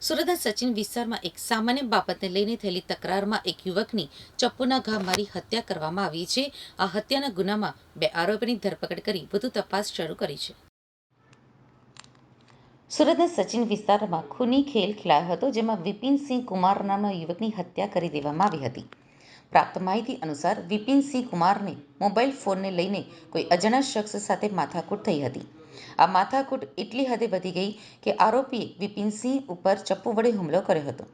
સુરતના સચિન વિસ્તારમાં એક સામાન્ય બાબતને લઈને થયેલી તકરારમાં એક યુવકની ચપ્પુના ઘા મારી હત્યા કરવામાં આવી છે. આ હત્યાના ગુનામાં બે આરોપીની ધરપકડ કરી વધુ તપાસ શરૂ કરી છે. સુરતના સચિન વિસ્તારમાં ખૂની ખેલ ખેલાયો હતો, જેમાં વિપિનસિંહ કુમાર નામના યુવકની હત્યા કરી દેવામાં આવી હતી. પ્રાપ્ત માહિતી અનુસાર વિપિનસિંહ કુમારને મોબાઈલ ફોનને લઈને કોઈ અજાણ્યા શખ્સ સાથે માથાકૂટ થઈ હતી. આ માથાકૂટ એટલી હદે વધી ગઈ કે આરોપીએ વિપિનસિંહ ઉપર ચપ્પુ વડે હુમલો કર્યો હતો.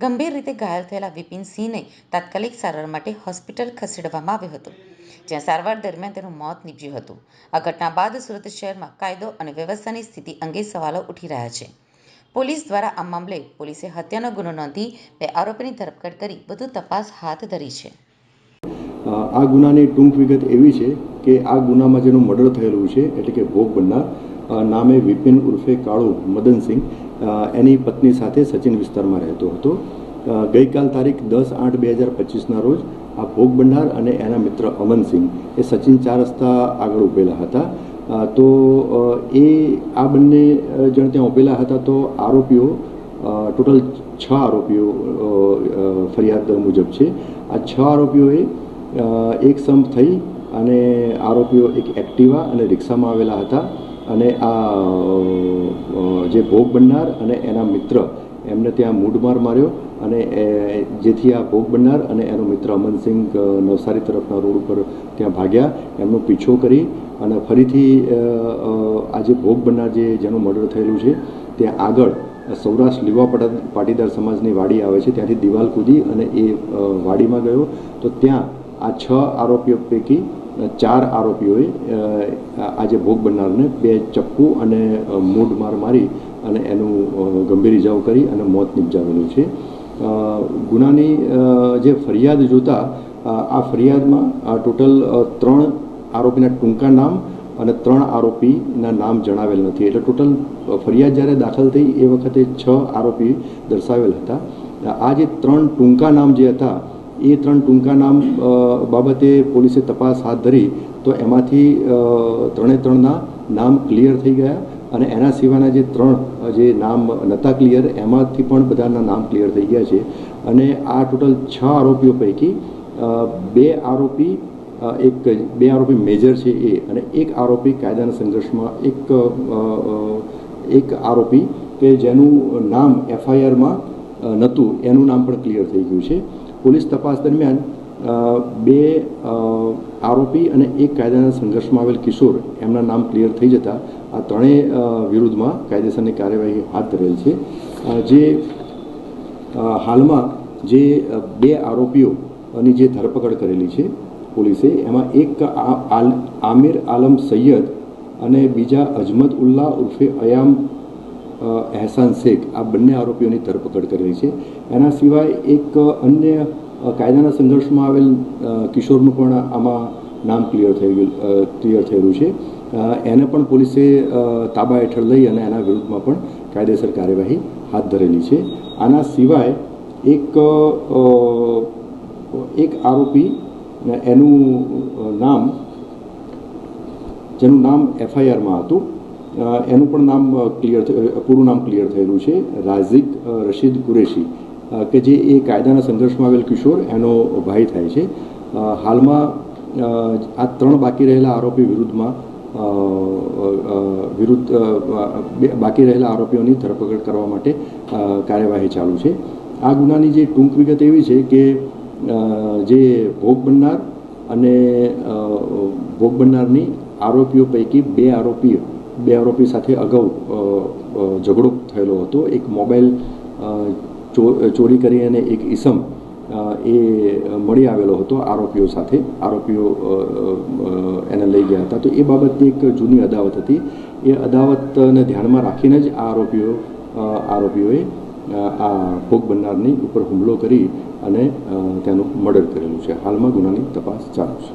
ગંભીર રીતે ઘાયલ થયેલા વિપિનસિંહને તાત્કાલિક સારવાર માટે હોસ્પિટલ ખસેડવામાં આવ્યો હતો, જ્યાં સારવાર દરમિયાન તેનું મોત નીપજ્યું હતું. આ ઘટના બાદ સુરત શહેરમાં કાયદો અને વ્યવસ્થાની સ્થિતિ અંગે સવાલો ઉઠી રહ્યા છે. પોલીસ દ્વારા આ મામલે પોલીસે હત્યાનો ગુનો નોંધી બે આરોપીની ધરપકડ કરી વધુ તપાસ હાથ ધરી છે. આ ગુનાની ટૂંક વિગત એવી છે કે આ ગુનામાં જેનું મર્ડર થયેલું છે, એટલે કે ભોગ બનનાર નામે વિપિન ઉર્ફે કાળુ મદનસિંહ એની પત્ની સાથે સચિન વિસ્તારમાં રહેતો હતો. ગઈકાલ તારીખ દસ આઠ બે હજાર પચીસના રોજ આ ભોગ ભંડાર અને એના મિત્ર અમનસિંહ એ સચિન ચાર રસ્તા આગળ ઊભેલા હતા. તો એ, આ બંને જણ ત્યાં ઊભેલા હતા તો આરોપીઓ ટોટલ છ આરોપીઓ ફરિયાદ મુજબ છે. આ છ આરોપીઓએ એક સંપ થઈ અને આરોપીઓ એક એક્ટિવા અને રિક્ષામાં આવેલા હતા અને આ જે ભોગ બનનાર અને એના મિત્ર, એમને ત્યાં મૂઢમાર માર્યો અને જેથી આ ભોગ બનનાર અને એનો મિત્ર અમનસિંહ નવસારી તરફના રોડ ઉપર ત્યાં ભાગ્યા. એમનો પીછો કરી અને ફરીથી આ જે ભોગ બનનાર જે, જેનું મર્ડર થયેલું છે ત્યાં આગળ સૌરાષ્ટ્ર લીવા પટા- પાટીદાર સમાજની વાડી આવે છે. ત્યાંથી દિવાલ કૂદી અને એ વાડીમાં ગયો. તો ત્યાં આ છ આરોપીઓ પૈકી ચાર આરોપીઓએ આજે ભોગ બનનારને બે ચપ્પુ અને મૂઢ માર મારી અને એનું ગંભીર ઇજાઓ કરી અને મોત નિપજાવેલું છે. ગુનાની જે ફરિયાદ જોતા આ ફરિયાદમાં ટોટલ ત્રણ આરોપીના ટૂંકા નામ અને ત્રણ આરોપીના નામ જણાવેલ નથી. એટલે ટોટલ ફરિયાદ જ્યારે દાખલ થઈ, એ વખતે છ આરોપી દર્શાવેલ હતા. આ જે ત્રણ ટૂંકા નામ જે હતા એ ત્રણ ટૂંકા નામ બાબતે પોલીસે તપાસ હાથ ધરી, તો એમાંથી ત્રણે ત્રણના નામ ક્લિયર થઈ ગયા અને એના સિવાયના જે ત્રણ જે નામ નહોતા ક્લિયર, એમાંથી પણ બધાના નામ ક્લિયર થઈ ગયા છે. અને આ ટોટલ છ આરોપીઓ પૈકી બે આરોપી એક, બે આરોપી મેજર છે એ અને એક આરોપી કાયદાના સંઘર્ષમાં, એક એક આરોપી કે જેનું નામ એફઆઈઆરમાં નહોતું, એનું નામ પણ ક્લિયર થઈ ગયું છે. પોલીસ તપાસ દરમિયાન બે આરોપી અને એક કાયદાના સંઘર્ષમાં આવેલ કિશોર, એમના નામ ક્લિયર થઈ જતા આ ત્રણેય વિરુદ્ધમાં કાયદેસરની કાર્યવાહી હાથ ધરેલ છે. જે હાલમાં જે બે આરોપીઓની જે ધરપકડ કરેલી છે પોલીસે, એમાં એક આમિર આલમ સૈયદ અને બીજા અજમત ઉલ્લા ઉર્ફે અયામ એહસાન શેખ, આ બંને આરોપીઓની ધરપકડ કરેલી છે. એના સિવાય એક અન્ય કાયદાના સંઘર્ષમાં આવેલ કિશોરનું પણ આમાં નામ ક્લિયર થઈ ગયું ક્લિયર થયેલું છે. એને પણ પોલીસે તાબા હેઠળ લઈ અને એના વિરુદ્ધમાં પણ કાયદેસર કાર્યવાહી હાથ ધરેલી છે. આના સિવાય એક એક આરોપી, એનું નામ, જેનું નામ એફઆઈઆરમાં હતું. એનું પણ નામ ક્લિયર પૂરું નામ ક્લિયર થયેલું છે. રાઝિક રશીદ કુરેશી. કે જે એ કાયદાના સંઘર્ષમાં આવેલ કિશોર, એનો ભાઈ થાય છે. હાલમાં આ ત્રણ બાકી રહેલા આરોપી વિરુદ્ધમાં વિરુદ્ધ બાકી રહેલા આરોપીઓની ધરપકડ કરવા માટે કાર્યવાહી ચાલુ છે. આ ગુનાની જે ટૂંક વિગત એવી છે કે જે ભોગ બનનાર અને ભોગ બનનારની આરોપીઓ પૈકી બે આરોપીઓ બે આરોપી સાથે અગાઉ ઝઘડો થયેલો હતો. એક મોબાઈલ ચોરી કરી અને એક ઈસમ એ મળી આવેલો હતો આરોપીઓ સાથે. આરોપીઓ એને લઈ ગયા હતા. તો એ બાબતની એક જૂની અદાવત હતી. એ અદાવતને ધ્યાનમાં રાખીને જ આ આરોપીઓ આરોપીઓએ આ ભોગ બનનારની ઉપર હુમલો કરી અને તેનું મર્ડર કરેલું છે. હાલમાં ગુનાની તપાસ ચાલુ છે.